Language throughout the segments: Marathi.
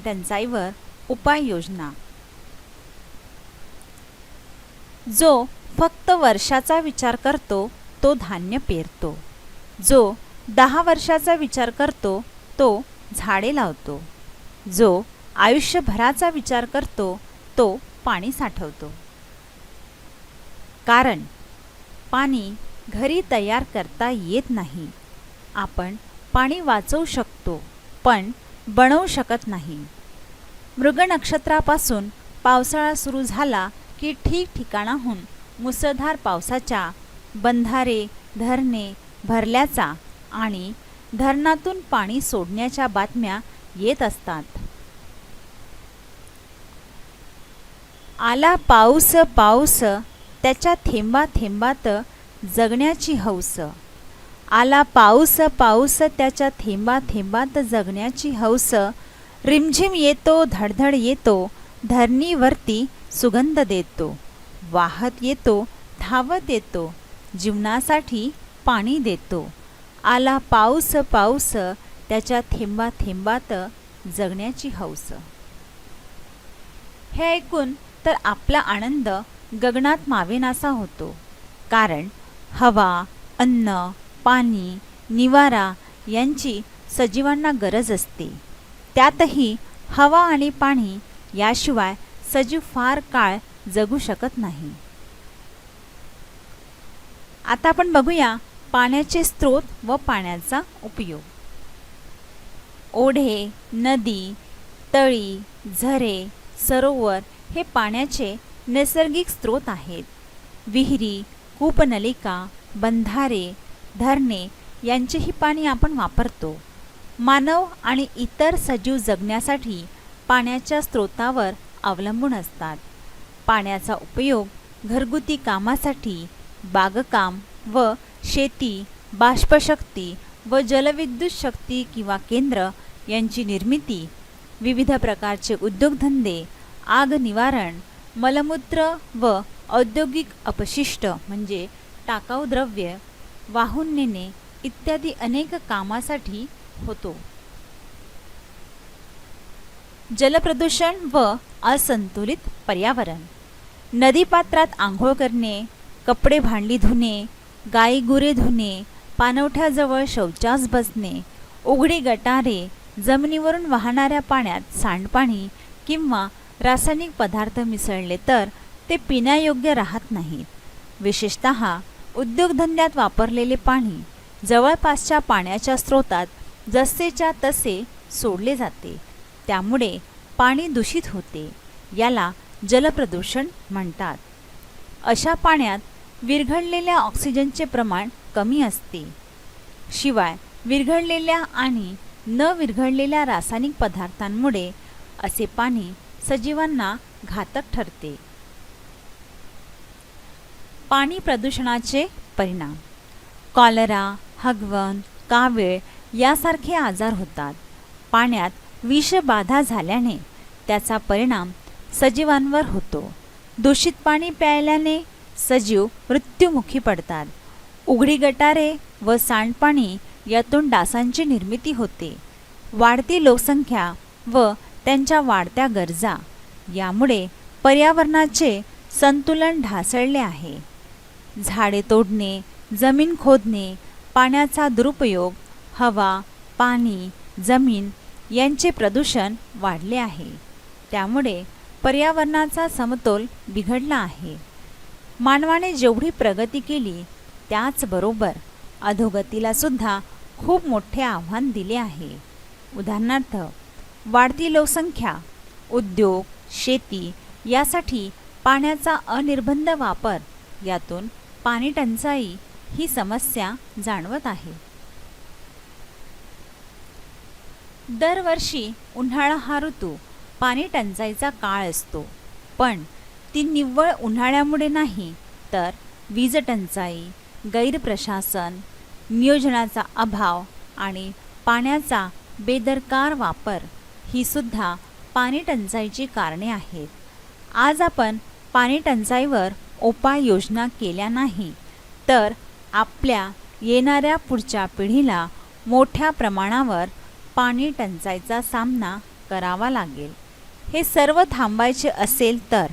पाणी टंचाईवर उपाययोजना. जो फक्त वर्षाचा विचार करतो तो धान्य पेरतो. जो दहा वर्षाचा विचार करतो तो झाडे लावतो. जो आयुष्यभराचा विचार करतो तो पाणी साठवतो. कारण पाणी घरी तयार करता येत नाही. आपण पाणी वाचवू शकतो पण बनवू शकत नाही. मृग नक्षत्रापासून पावसाळा सुरू झाला की ठिकठिकाणाहून मुसळधार पावसाच्या बंधारे धरणे भरल्याचा आणि धरणातून पाणी सोडण्याच्या बातम्या येत असतात. आला पाऊस पाऊस त्याच्या थेंबा थेंबात जगण्याची हौस. आला पाऊस पाऊस त्याच्या थेंबा थेंबात जगण्याची हौस. रिमझिम येतो धडधड येतो धरणीवरती सुगंध देतो. वाहत येतो धावत येतो जीवनासाठी पाणी देतो. आला पाऊस पाऊस त्याच्या थेंबा थेंबात जगण्याची हौस. हे ऐकून तर आपला आनंद गगनात मावेनासा होतो. कारण हवा अन्न पाणी निवारा यांची सजीवांना गरज असते. त्यातही हवा आणि पाणी याशिवाय सजीव फार काळ जगू शकत नाही. आता आपण बघूया पाण्याचे स्रोत व पाण्याचा उपयोग. ओढे नदी तळी झरे सरोवर हे पाण्याचे नैसर्गिक स्रोत आहेत. विहिरी कूपनलिका बंधारे धरणे यांचेही पाणी आपण वापरतो. मानव आणि इतर सजीव जगण्यासाठी पाण्याच्या स्रोतावर अवलंबून असतात. पाण्याचा उपयोग घरगुती कामासाठी बागकाम व शेती बाष्पशक्ती व जलविद्युत शक्ती किंवा केंद्र यांची निर्मिती विविध प्रकारचे उद्योगधंदे आग निवारण मलमूत्र व औद्योगिक अपशिष्ट म्हणजे टाकाऊ द्रव्य वाहून नेणे इत्यादी अनेक कामासाठी होतो. जलप्रदूषण व असंतुलित पर्यावरण. नदीपात्रात आंघोळ करणे कपडे भांडी धुणे गाई गुरे धुणे पाणवठ्याजवळ शौचास बसणे उघडी गटारे जमिनीवरून वाहणाऱ्या पाण्यात सांडपाणी किंवा रासायनिक पदार्थ मिसळले तर ते पिण्यायोग्य राहत नाहीत. विशेषत उद्योगधंद्यात वापरलेले पाणी जवळपासच्या पाण्याच्या स्रोतात जसेच्या तसे सोडले जाते. त्यामुळे पाणी दूषित होते याला जलप्रदूषण म्हणतात. अशा पाण्यात विरघळलेल्या ऑक्सिजनचे प्रमाण कमी असते. शिवाय विरघळलेल्या आणि न विरघळलेल्या रासायनिक पदार्थांमुळे असे पाणी सजीवांना घातक ठरते. पाणी प्रदूषणाचे परिणाम. कॉलरा हगवण कावीळ यासारखे आजार होतात. पाण्यात विषबाधा झाल्याने त्याचा परिणाम सजीवांवर होतो. दूषित पाणी प्यायल्याने सजीव मृत्युमुखी पडतात. उघडी गटारे व सांडपाणी यातून डासांची निर्मिती होते. वाढती लोकसंख्या व त्यांच्या वाढत्या गरजा यामुळे पर्यावरणाचे संतुलन ढासळले आहे. झाडे तोडणे जमीन खोदणे पाण्याचा दुरुपयोग हवा पाणी जमीन यांचे प्रदूषण वाढले आहे. त्यामुळे पर्यावरणाचा समतोल बिघडला आहे. मानवाने जेवढी प्रगती केली त्याचबरोबर अधोगतीला सुद्धा खूप मोठे आव्हान दिले आहे. उदाहरणार्थ वाढती लोकसंख्या उद्योग शेती यासाठी पाण्याचा अनिर्बंध वापर यातून पाणी टंचाई ही समस्या जाणवत आहे. दरवर्षी उन्हाळा हा ऋतू पाणी टंचाईचा काळ असतो. पण ती निव्वळ उन्हाळ्यामुळे नाही तर वीज टंचाई गैरप्रशासन नियोजनाचा अभाव आणि पाण्याचा बेदरकार वापर ही सुद्धा पाणी टंचाईची कारणे आहेत. आज आपण पाणी टंचाईवर उपाययोजना केल्या नाही तर आपल्या येणाऱ्या पुढच्या पिढीला मोठ्या प्रमाणावर पाणी टंचाईचा सामना करावा लागेल. हे सर्व थांबायचे असेल तर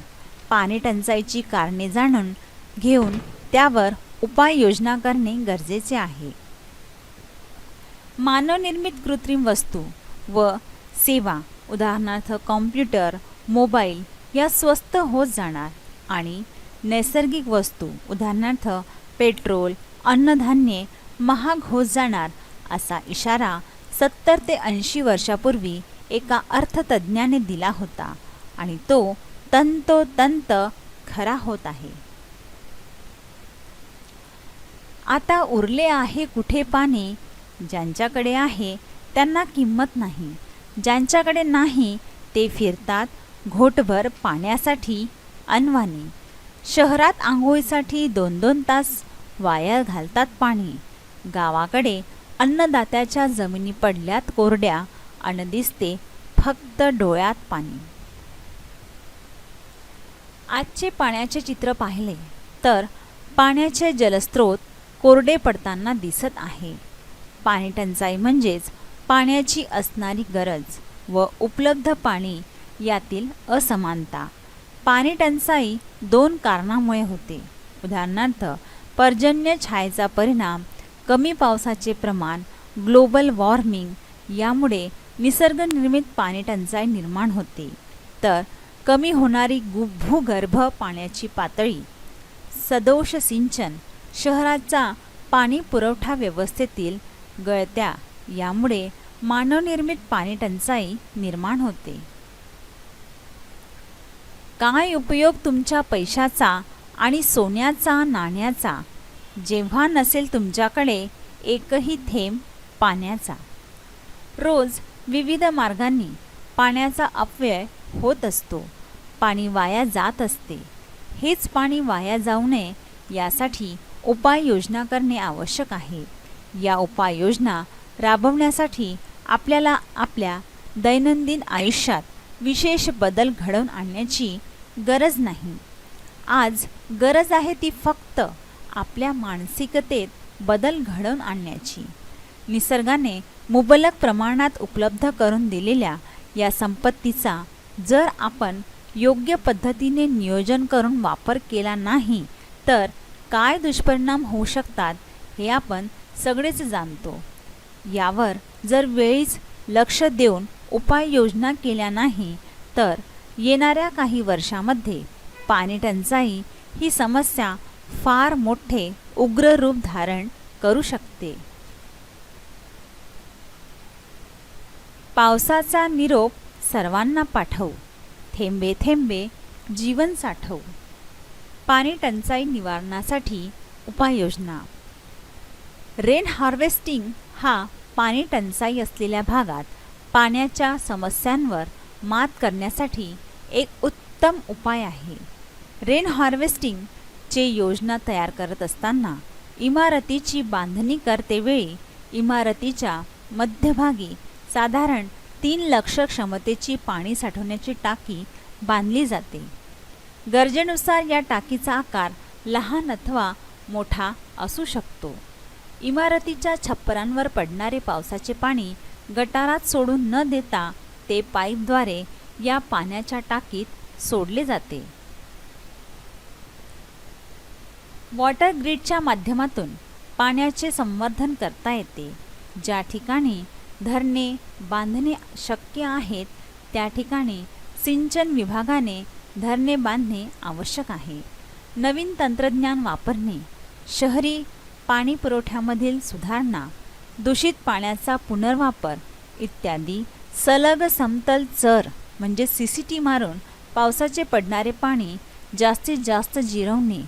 पाणी टंचाईची कारणे जाणून घेऊन त्यावर उपाययोजना करणे गरजेचे आहे. मानवनिर्मित कृत्रिम वस्तू व सेवा उदाहरणार्थ कॉम्प्युटर मोबाईल या स्वस्त होत जाणार आणि नैसर्गिक वस्तू उदाहरणार्थ पेट्रोल अन्नधान्ये महाग होत जाणार असा इशारा सत्तर ते ऐंशी वर्षापूर्वी एका अर्थतज्ज्ञाने दिला होता आणि तो तंतोतंत खरा होत आहे. आता उरले आहे कुठे पाणी ज्यांच्याकडे आहे त्यांना किंमत नाही. ज्यांच्याकडे नाही ते फिरतात घोटभर पाण्यासाठी अनवाणी शहरात आंघोळीसाठी दोन दोन तास वाया घालतात पाणी. गावाकडे अन्नदात्याच्या जमिनी पडल्यात कोरड्या अन दिसते फक्त डोळ्यात पाणी. आजचे पाण्याचे चित्र पाहिले तर पाण्याचे जलस्रोत कोरडे पडताना दिसत आहे. पाणी टंचाई म्हणजेच पाण्याची असणारी गरज व उपलब्ध पाणी यातील असमानता. पाणी टंचाई दोन कारणामुळे होते. उदाहरणार्थ पर्जन्य छायेचा परिणाम कमी पावसाचे प्रमाण ग्लोबल वॉर्मिंग यामुळे निसर्गनिर्मित पाणी टंचाई निर्माण होते. तर कमी होणारी गु भूगर्भ पाण्याची पातळी सदोष सिंचन शहराचा पाणी पुरवठा व्यवस्थेतील गळत्या यामुळे मानवनिर्मित पाणी टंचाई निर्माण होते. काय उपयोग तुमच्या पैशाचा आणि सोन्याचा नाण्याचा? जेव्हा नसेल तुमच्याकडे एकही थेंब पाण्याचा. रोज विविध मार्गांनी पाण्याचा अपव्यय होत असतो. पाणी वाया जात असते. हेच पाणी वाया जाऊ नये यासाठी उपाययोजना करणे आवश्यक आहे. या उपाययोजना राबवण्यासाठी आपल्याला आपल्या दैनंदिन आयुष्यात विशेष बदल घडवून आणण्याची गरज नाही. आज गरज आहे ती फक्त आपल्या मानसिकतेत बदल घडवून आणण्याची. निसर्गाने मुबलक प्रमाणात उपलब्ध करून दिलेल्या या संपत्तीचा जर आपण योग्य पद्धतीने नियोजन करून वापर केला नाही तर काय दुष्परिणाम होऊ शकतात हे आपण सगळेच जाणतो. यावर जर वेळीच लक्ष देऊन उपाययोजना केल्या नाही तर येणाऱ्या काही वर्षामध्ये पाणी टंचाई ही समस्या फार मोठे उग्र रूप धारण करू शकते. पावसाचा निरोप सर्वांना पाठवू. थेंबे थेंबे जीवन साठवू. पाणी टंचाई निवारणासाठी उपाययोजना. रेन हार्वेस्टिंग हा पाणी टंचाई असलेल्या भागात पाण्याच्या समस्यांवर मात करण्यासाठी एक उत्तम उपाय आहे. रेन हार्वेस्टिंगचे योजना तयार करत असताना इमारतीची बांधणी करतेवेळी इमारतीच्या मध्यभागी साधारण तीन लक्ष क्षमतेची पाणी साठवण्याची टाकी बांधली जाते. गरजेनुसार या टाकीचा आकार लहान अथवा मोठा असू शकतो. इमारतीच्या छप्परांवर पडणारे पावसाचे पाणी गटारात सोडून न देता ते पाईपद्वारे या पाण्याच्या टाकीत सोडले जाते. वॉटर ग्रीडच्या माध्यमातून पाण्याचे संवर्धन करता येते. ज्या ठिकाणी धरणे बांधणे शक्य आहेत त्या ठिकाणी सिंचन विभागाने धरणे बांधणे आवश्यक आहे. नवीन तंत्रज्ञान वापरणे शहरी पाणी पुरवठ्यामधील सुधारणा दूषित पाण्याचा पुनर्वापर इत्यादी सलग समतल चर म्हणजे सी सी टी मारून पावसाचे पडणारे पाणी जास्तीत जास्त जिरवणे.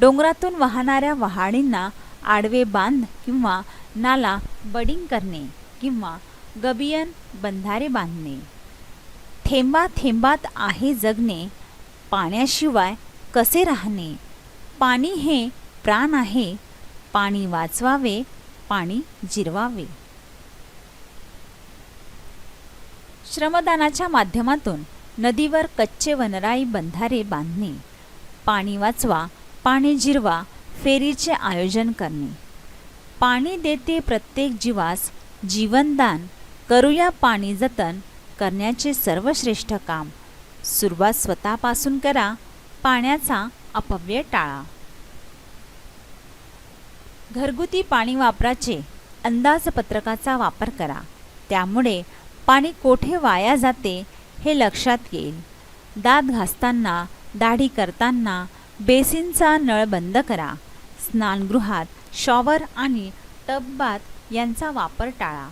डोंगरातून वाहणाऱ्या वहाडींना आडवे बांध किंवा नाला बडिंग करणे किंवा गबियन बंधारे बांधणे. थेंबा थेंबात आहे जगणे पाण्याशिवाय कसे राहणे? पाणी हे प्राण आहे पाणी वाचवावे पाणी जिरवावे. श्रमदानाच्या माध्यमातून नदीवर कच्चे वनराई बंधारे बांधणे पाणी वाचवा पाणी जिरवा फेरीचे आयोजन करणे. पाणी देते प्रत्येक जीवास जीवनदान करूया पाणी जतन करण्याचे सर्वश्रेष्ठ काम. सुरुवात स्वतःपासून करा पाण्याचा अपव्यय टाळा. घरगुती पाणी वापराचे अंदाजपत्रकाचा वापर करा. त्यामुळे पाणी कोठे वाया जाते हे लक्षात येईल. दात घासताना दाढी करताना बेसिनचा नळ बंद करा. स्नानगृहात शॉवर आणि टबबात यांचा वापर टाळा.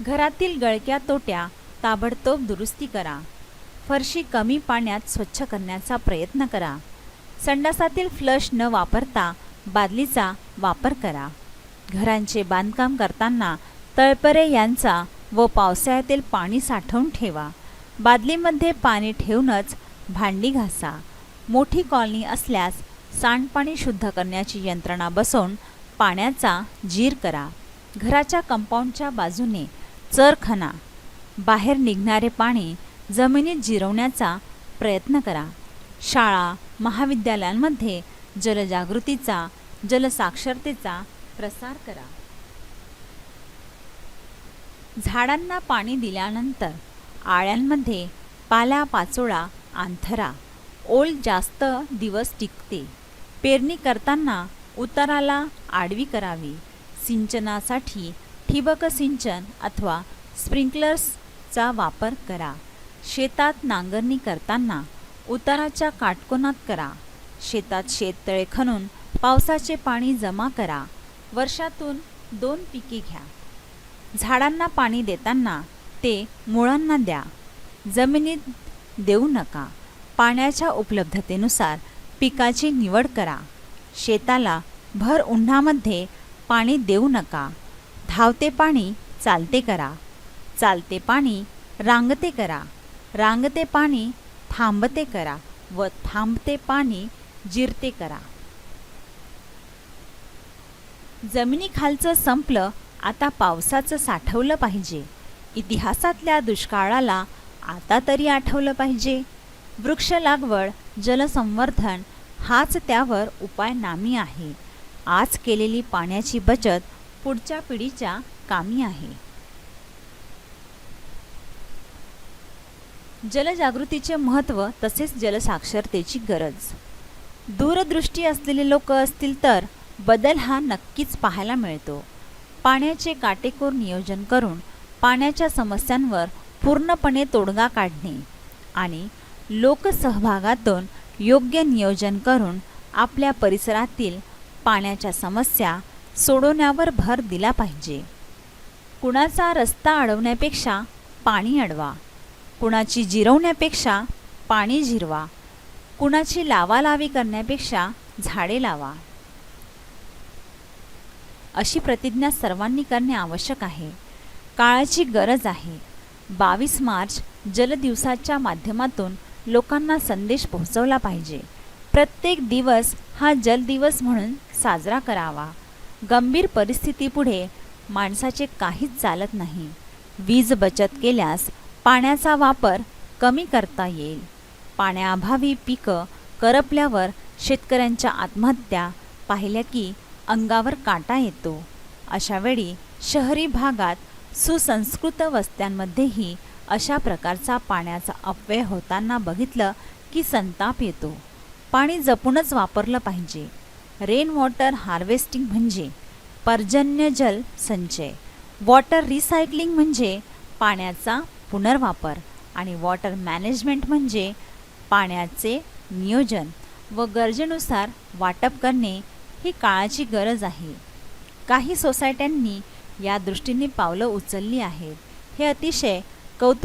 घरातील गळक्या तोट्या ताबडतोब दुरुस्ती करा. फरशी कमी पाण्यात स्वच्छ करण्याचा प्रयत्न करा. संडासातील फ्लश न वापरता बादलीचा वापर करा. घरांचे बांधकाम करताना तळपरे यांचा व पावसाळ्यातील पाणी साठवून ठेवा. बादलीमध्ये पाणी ठेवूनच भांडी घासा. मोठी कॉलनी असल्यास सांडपाणी शुद्ध करण्याची यंत्रणा बसवून पाण्याचा जीर करा. घराच्या कंपाऊंडच्या बाजूने चरखना बाहेर निघणारे पाणी जमिनीत जिरवण्याचा प्रयत्न करा. शाळा महाविद्यालयांमध्ये जलजागृतीचा जलसाक्षरतेचा प्रसार करा. झाडांना पाणी दिल्यानंतर आळ्यांमध्ये पाला पाचोळा आंथरा ओल जास्त दिवस टिकते. पेरणी करताना उताराला आडवी करावी. सिंचनासाठी ठिबक सिंचन अथवा स्प्रिंकलर्सचा वापर करा. शेतात नांगरणी करताना उताराच्या काटकोनात करा. शेतात शेततळे खणून पावसाचे पाणी जमा करा. वर्षातून दोन पिके घ्या. झाडांना पाणी देताना ते मुळांना द्या. जमिनीत देऊ नका. पाण्याच्या उपलब्धतेनुसार पिकाची निवड करा. शेताला भर उन्हामध्ये पाणी देऊ नका. धावते पाणी चालते करा. चालते पाणी रांगते करा. रांगते पाणी थांबते करा व थांबते पाणी जिरते करा. जमिनीखालचं संपलं आता पावसाचं साठवलं पाहिजे. इतिहासातल्या दुष्काळाला आता तरी आठवलं पाहिजे. वृक्ष लागवड जलसंवर्धन हाच त्यावर उपाय नामी आहे. आज केलेली पाण्याची बचत पुढच्या पिढीच्या कामी आहे. जलजागृतीचे महत्त्व तसेच जलसाक्षरतेची गरज. दूरदृष्टी असलेले लोक असतील तर बदल हा नक्कीच पाहायला मिळतो. पाण्याचे काटेकोर नियोजन करून पाण्याच्या समस्यांवर पूर्णपणे तोडगा काढणे आणि लोकसहभागातून योग्य नियोजन करून आपल्या परिसरातील पाण्याच्या समस्या सोडवण्यावर भर दिला पाहिजे. कुणाचा रस्ता अडवण्यापेक्षा पाणी अडवा कुणाची जिरवण्यापेक्षा पाणी जिरवा कुणाची लावालावी करण्यापेक्षा झाडे लावा. अशी प्रतिज्ञा सर्वांनी करणे आवश्यक आहे. काळाची गरज आहे. बावीस मार्च जलदिवसाच्या माध्यमातून लोकांना संदेश पोहोचवला पाहिजे. प्रत्येक दिवस हा जलदिवस म्हणून साजरा करावा. गंभीर परिस्थितीपुढे माणसाचे काहीच चालत नाही. वीज बचत केल्यास पाण्याचा वापर कमी करता येईल. पाण्याअभावी पिकं करपल्यावर शेतकऱ्यांच्या आत्महत्या पाहिल्या की अंगावर काटा येतो. अशावेळी शहरी भागात सुसंस्कृत वस्त्यांमध्येही अशा प्रकारचा पाण्याचा अपव्यय होताना बघितलं की संताप येतो. पाणी जपूनच वापरलं पाहिजे. रेन वॉटर हार्वेस्टिंग म्हणजे पर्जन्य जल संचय. वॉटर रिसायकलिंग म्हणजे पाण्याचा पुनर्वापर आणि वॉटर मॅनेजमेंट म्हणजे पाण्याचे नियोजन व गरजेनुसार वाटप करणे ही काळाची गरज आहे. काही सोसायट्यांनी या दृष्टीने पावलं उचलली आहेत. हे अतिशय कौतुक